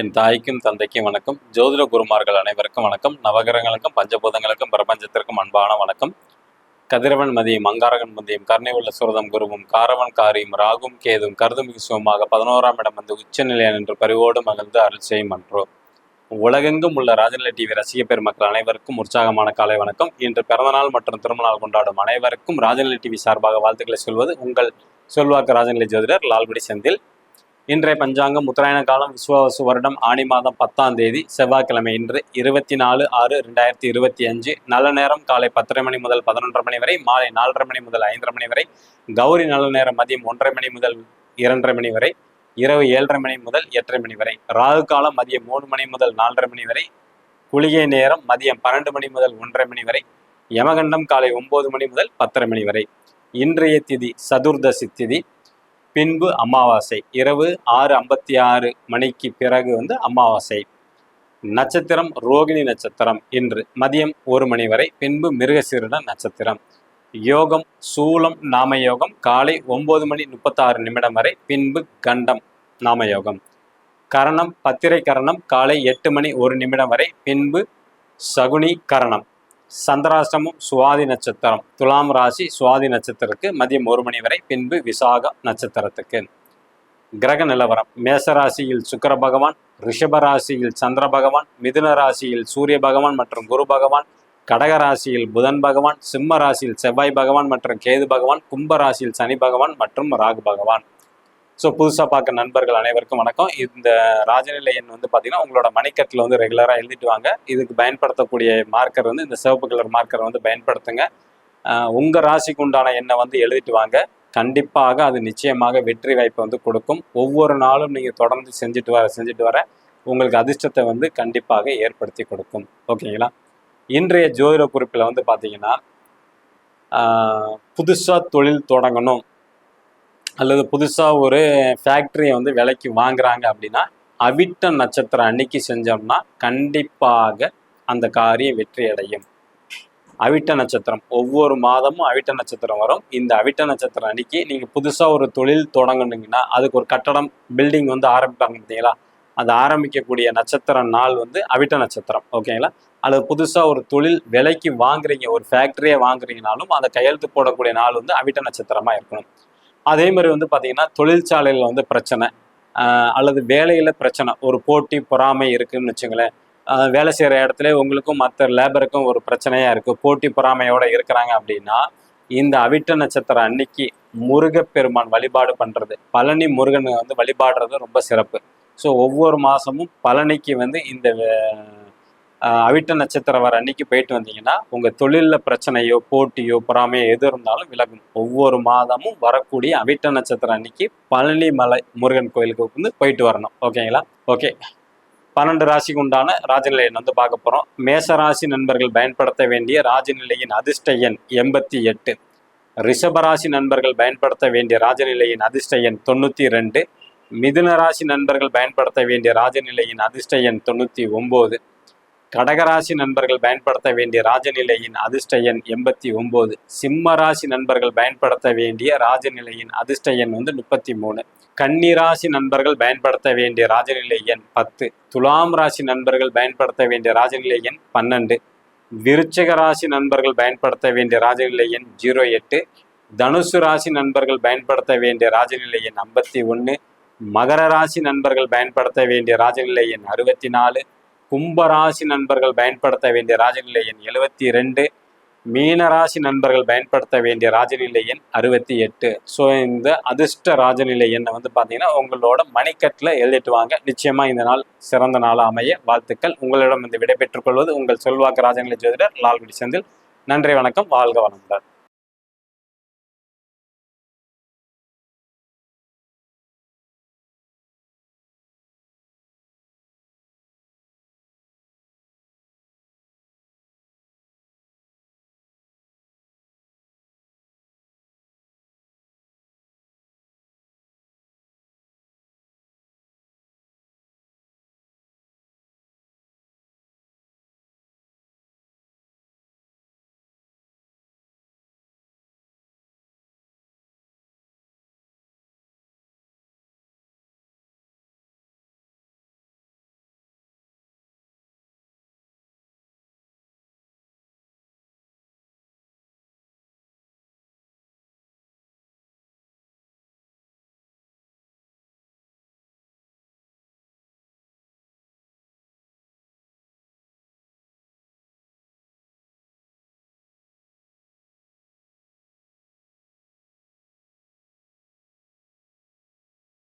என் தாய்க்கும் தந்தைக்கும் வணக்கம். ஜோதிட குருமார்கள் அனைவருக்கும் வணக்கம். நவகிரகங்களுக்கும் பஞ்சபூதங்களுக்கும் பிரபஞ்சத்திற்கும் அன்பான வணக்கம். கதிரவன் மதியம் அங்காரகன் மதியம் கருணை உள்ள சுரதம் குருவும் காரவன் காரியும் ராகும் கேதும் கருதுமிகு சுகமாக பதினோராம் இடம் வந்து உச்ச நிலையம் என்று பரிவோடு மகிழ்ந்து அருள் செய்யும் அன்றோ. உலகெங்கும் உள்ள ராஜநிலை டிவி ரசிக பெருமக்கள் அனைவருக்கும் உற்சாகமான காலை வணக்கம். இன்று பிறந்தநாள் மற்றும் திருமணநாள் கொண்டாடும் அனைவருக்கும் ராஜநிலை டிவி சார்பாக வாழ்த்துக்களை சொல்வது உங்கள் சொல்வாக்கு ராஜநிலை ஜோதிடர் லால்குடி செந்தில். இன்றைய பஞ்சாங்கம் உத்தராயண காலம் விஸ்வாவசு வருடம் ஆணி மாதம் பத்தாம் தேதி செவ்வாய்க்கிழமை இன்று இருபத்தி நாலு ஆறு ரெண்டாயிரத்தி இருபத்தி அஞ்சு. நல்ல நேரம் காலை பத்தரை மணி முதல் பதினொன்றரை மணி வரை மாலை நாலரை மணி முதல் ஐந்தரை மணி வரை கௌரி நல்ல நேரம் மதியம் ஒன்றரை மணி முதல் இரண்டரை மணி வரை இரவு ஏழரை மணி முதல் எட்டரை மணி வரை ராகு காலம் மதியம் மூணு மணி முதல் நாலரை மணி வரை குளிகை நேரம் மதியம் பன்னெண்டு மணி முதல் ஒன்றரை மணி வரை யமகண்டம் காலை ஒன்பது மணி முதல் பத்தரை மணி வரை. இன்றைய திதி சதுர்தசி திதி. பின்பு அமாவாசை. இரவு ஆறு ஐம்பத்தி ஆறு மணிக்கு பிறகு வந்து அமாவாசை. நட்சத்திரம் ரோகிணி நட்சத்திரம் இன்று மதியம் ஒரு மணி வரை பின்பு மிருகசீரிட நட்சத்திரம். யோகம் சூலம் நாமயோகம் காலை ஒன்பது மணி முப்பத்தாறு நிமிடம் வரை பின்பு கண்டம் நாமயோகம். கரணம் பத்திரை கரணம் காலை எட்டு மணி ஒரு நிமிடம் வரை பின்பு சகுனி கரணம். சந்திராஷ்டமம் சுவாதி நட்சத்திரம். துலாம் ராசி சுவாதி நட்சத்திரத்துக்கு மதியம் ஒரு மணி வரை பின்பு விசாக நட்சத்திரத்துக்கு. கிரக நிலவரம். மேச ராசியில் பகவான் ரிஷப ராசியில் சந்திர பகவான் மிதுன ராசியில் சூரிய பகவான் மற்றும் குரு பகவான் கடக ராசியில் புதன் பகவான் சிம்ம ராசியில் செவ்வாய் பகவான் மற்றும் கேது பகவான் கும்ப ராசியில் சனி பகவான் மற்றும் ராகு பகவான். ஸோ புதுசாக பார்க்க நண்பர்கள் அனைவருக்கும் வணக்கம். இந்த ராஜநிலை எண் வந்து பார்த்தீங்கன்னா உங்களோட மணிக்கட்டில் வந்து ரெகுலராக எழுதிட்டு வாங்க. இதுக்கு பயன்படுத்தக்கூடிய மார்க்கர் வந்து இந்த சிவப்பு கலர் மார்க்கரை வந்து பயன்படுத்துங்க. உங்கள் ராசிக்கு உண்டான எண்ணை வந்து எழுதிட்டு வாங்க. கண்டிப்பாக அது நிச்சயமாக வெற்றி வாய்ப்பை வந்து கொடுக்கும். ஒவ்வொரு நாளும் நீங்கள் தொடர்ந்து செஞ்சுட்டு வர செஞ்சுட்டு வர உங்களுக்கு அதிர்ஷ்டத்தை வந்து கண்டிப்பாக ஏற்படுத்தி கொடுக்கும். ஓகேங்களா? இன்றைய ஜோதிட குறிப்பில் வந்து பார்த்தீங்கன்னா புதுசாக தொழில் தொடங்கணும். அல்லது புதுசாக ஒரு ஃபேக்ட்ரியை வந்து விலைக்கு வாங்குறாங்க அப்படின்னா அவிட்ட நட்சத்திரம் அன்னைக்கு செஞ்சோம்னா கண்டிப்பாக அந்த காரியம் வெற்றி அடையும். அவிட்ட நட்சத்திரம் ஒவ்வொரு மாதமும் அவிட்ட நட்சத்திரம் வரும். இந்த அவிட்ட நட்சத்திரம் அன்னைக்கு நீங்கள் புதுசாக ஒரு தொழில் தொடங்கணுங்கன்னா அதுக்கு ஒரு கட்டடம் பில்டிங் வந்து ஆரம்பிப்பாங்க பார்த்தீங்களா? அது ஆரம்பிக்கக்கூடிய நட்சத்திர நாள் வந்து அவிட்ட நட்சத்திரம் ஓகேங்களா? அல்லது புதுசாக ஒரு தொழில் விலைக்கு வாங்குறீங்க ஒரு ஃபேக்ட்ரியை வாங்குறீங்கனாலும் அதை கையெழுத்து போடக்கூடிய நாள் வந்து அவிட்ட நட்சத்திரமாக இருக்கணும். அதே மாதிரி வந்து பார்த்தீங்கன்னா தொழிற்சாலையில் வந்து பிரச்சனை. அல்லது வேலையில் பிரச்சனை. ஒரு போட்டி பொறாமை இருக்குதுன்னு வச்சுங்களேன். வேலை செய்கிற இடத்துல உங்களுக்கும் மற்ற லேபருக்கும் ஒரு பிரச்சனையாக இருக்குது போட்டி பொறாமையோடு இருக்கிறாங்க அப்படின்னா இந்த அவிட்ட நட்சத்திரம் அன்னைக்கு முருகப்பெருமான் வழிபாடு பண்ணுறது பழனி முருகன் வந்து வழிபாடுறது ரொம்ப சிறப்பு. ஸோ ஒவ்வொரு மாதமும் பழனிக்கு வந்து இந்த அவிட்ட நட்சத்திரம் வர அன்னைக்கு போயிட்டு வந்தீங்கன்னா உங்கள் தொழிலில் பிரச்சனையோ போட்டியோ பொறாமையோ எது இருந்தாலும் விலகும். ஒவ்வொரு மாதமும் வரக்கூடிய அவிட்ட நட்சத்திரம் அன்னைக்கு பழனி மலை முருகன் கோயிலுக்கு வந்து போயிட்டு வரணும். ஓகேங்களா? ஓகே. பன்னெண்டு ராசிக்கு உண்டான ராஜநிலையன் வந்து பார்க்க போகிறோம் மேச ராசி நண்பர்கள் பயன்படுத்த வேண்டிய ராஜநிலையின் அதிர்ஷ்ட எண் எண்பத்தி எட்டு. ரிஷபராசி நண்பர்கள் பயன்படுத்த வேண்டிய ராஜநிலையின் அதிர்ஷ்ட எண் தொண்ணூற்றி ரெண்டு. மிதுன ராசி நண்பர்கள் பயன்படுத்த வேண்டிய ராஜநிலையின் அதிர்ஷ்ட எண் தொண்ணூற்றி ஒம்பது. கடகராசி நண்பர்கள் பயன்படுத்த வேண்டிய ராஜநிலையின் அதிர்ஷ்ட எண் எண்பத்தி ஒம்பது. சிம்ம ராசி நண்பர்கள் பயன்படுத்த வேண்டிய ராஜநிலையின் அதிர்ஷ்ட எண் வந்து முப்பத்தி மூணு. கன்னிராசி நண்பர்கள் பயன்படுத்த வேண்டிய ராஜநிலை எண் பத்து. துலாம் ராசி நண்பர்கள் பயன்படுத்த வேண்டிய ராஜநிலை எண் பன்னெண்டு. விருச்சக ராசி நண்பர்கள் பயன்படுத்த வேண்டிய ராஜநிலை எண் ஜீரோ எட்டு. தனுசு ராசி நண்பர்கள் பயன்படுத்த வேண்டிய ராஜநிலை எண் ஐம்பத்தி ஒன்று. மகர ராசி நண்பர்கள் பயன்படுத்த வேண்டிய ராஜநிலை எண் அறுபத்தி நாலு. கும்பராசி நண்பர்கள் பயன்படுத்த வேண்டிய ராஜநிலை எண் எழுபத்தி ரெண்டு மீனராசி நண்பர்கள் பயன்படுத்த வேண்டிய ராஜநிலை எண் அறுபத்தி எட்டு. ஸோ இந்த அதிர்ஷ்ட ராஜநிலை எண்ணை வந்து பார்த்தீங்கன்னா உங்களோட மணிக்கட்டில் எழுதிட்டு வாங்க. நிச்சயமாக இந்த நாள் சிறந்த நாளாக அமைய வாழ்த்துக்கள். உங்களிடம் இந்த விடை பெற்றுக்கொள்வது உங்கள் சொல்வாக்கு ராஜநிலை ஜோதிடர் லால்குடி செந்தில். நன்றி வணக்கம். வாழ்க வளமுடன்.